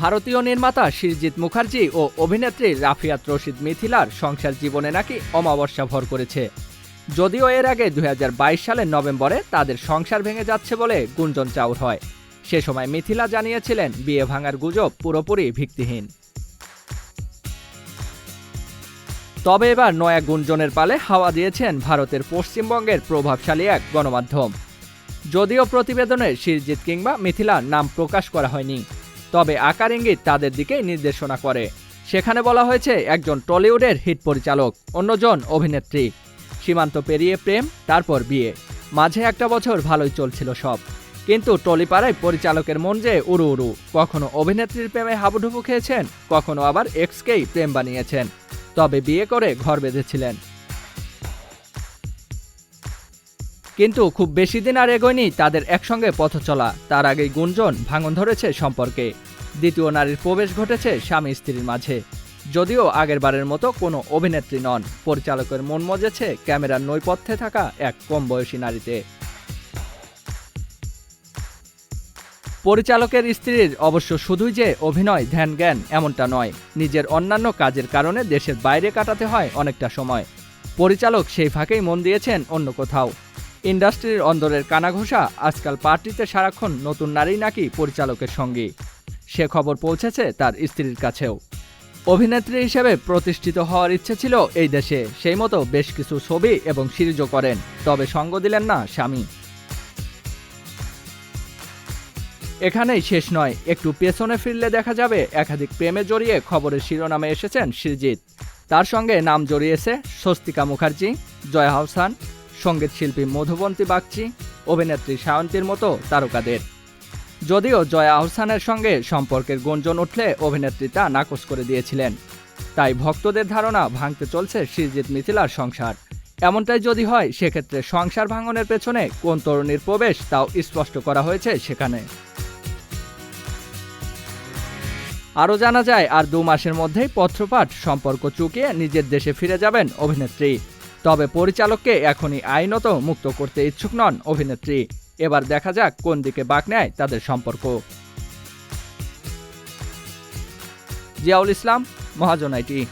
ভারতীয় নির্মাতা শিরজিৎ মুখার্জি ও অভিনেত্রী রাফিয়াত রশিদ মিথিলার সংসার জীবনে নাকি অমাবস্যা ভর করেছে। যদিও এর আগে দু হাজার বাইশ সালের নভেম্বরে তাদের সংসার ভেঙে যাচ্ছে বলে গুঞ্জন চাউর হয়। সে সময় মিথিলা জানিয়েছিলেন, বিয়ে ভাঙার গুজব পুরোপুরি ভিত্তিহীন। তবে এবার নয়া গুঞ্জনের পালে হাওয়া দিয়েছেন ভারতের পশ্চিমবঙ্গের প্রভাবশালী এক গণমাধ্যম। যদিও প্রতিবেদনে শিরজিৎ কিংবা মিথিলার নাম প্রকাশ করা হয়নি। তবে আকার ইঙ্গিত তাদের দিকেই নির্দেশনা করে। সেখানে বলা হয়েছে, একজন টলিউডের হিট পরিচালক, অন্যজন অভিনেত্রী। সীমান্ত পেরিয়ে প্রেম, তারপর বিয়ে। মাঝে একটা বছর ভালোই চলছিল সব। কিন্তু টলিপাড়ায় পরিচালকের মন যে উড়ু উড়ু। কখনো অভিনেত্রীর প্রেমে হাবুডুবু খেয়েছেন, কখনো আবার এক্সকেই প্রেম বানিয়েছেন। তবে বিয়ে করে ঘর বেঁধেছিলেন। কিন্তু খুব বেশি দিন আর এগোয়নি তাদের একসঙ্গে পথ চলা। তার আগেই গুঞ্জন ভাঙন ধরেছে সম্পর্কে। দ্বিতীয় নারীর প্রবেশ ঘটেছে স্বামী স্ত্রীর মাঝে। যদিও আগের বারের মতো কোনো অভিনেত্রী নন, পরিচালকের মন মজেছে ক্যামেরার নৈপথ্যে থাকা এক কম বয়সী নারীতে। পরিচালকের স্ত্রীর অবশ্য শুধুই যে অভিনয়, ধ্যান, জ্ঞান এমনটা নয়। নিজের অন্যান্য কাজের কারণে দেশের বাইরে কাটাতে হয় অনেকটা সময়। পরিচালক সেই ফাঁকেই মন দিয়েছেন অন্য কোথাও। ইন্ডাস্ট্রির অন্দরের কানাঘোষা, আজকাল পার্টিতে সারাক্ষণ নতুন নারী নাকি পরিচালকের সঙ্গী। সে খবর পৌঁছেছে তার স্ত্রীর কাছেও। অভিনেত্রী হিসেবে প্রতিষ্ঠিত হওয়ার ইচ্ছে ছিল এই দেশে। সেই মতো বেশ কিছু ছবি এবং সিরিজও করেন, তবে সঙ্গ দিলেন না স্বামী। এখানেই শেষ নয়, একটু পেছনে ফিরলে দেখা যাবে, একাধিক প্রেমে জড়িয়ে খবরের শিরোনামে এসেছেন সৃজিত তার সঙ্গে নাম জড়িয়েছে স্বস্তিকা মুখার্জি, জয়া হাউসান সংগীত শিল্পী মধুবন্তী বাগচি, অভিনেত্রী সায়ন্তীর মতো তারকাদের। যদিও জয়া আহসানের সঙ্গে সম্পর্কের গুঞ্জন উঠলে অভিনেত্রী তা নাকচ করে দিয়েছিলেন। তাই ভক্তদের ধারণা ভাঙতে চলছে সৃজিত মিথিলার সংসার। এমনটাই যদি হয়, সেক্ষেত্রে সংসার ভাঙনের পেছনে কোন তরুণীর প্রবেশ তাও স্পষ্ট করা হয়েছে সেখানে। আরও জানা যায়, আর দু মাসের মধ্যেই পত্রপাঠ সম্পর্ক চুকিয়ে নিজের দেশে ফিরে যাবেন অভিনেত্রী। তবে পরিচালককে এখনই আইনত মুক্ত করতে ইচ্ছুক নন অভিনেত্রী। এবার দেখা যাক কোন দিকে বাক নেয় তাদের সম্পর্ক। জিয়াউল ইসলাম, মহাজন আইটি।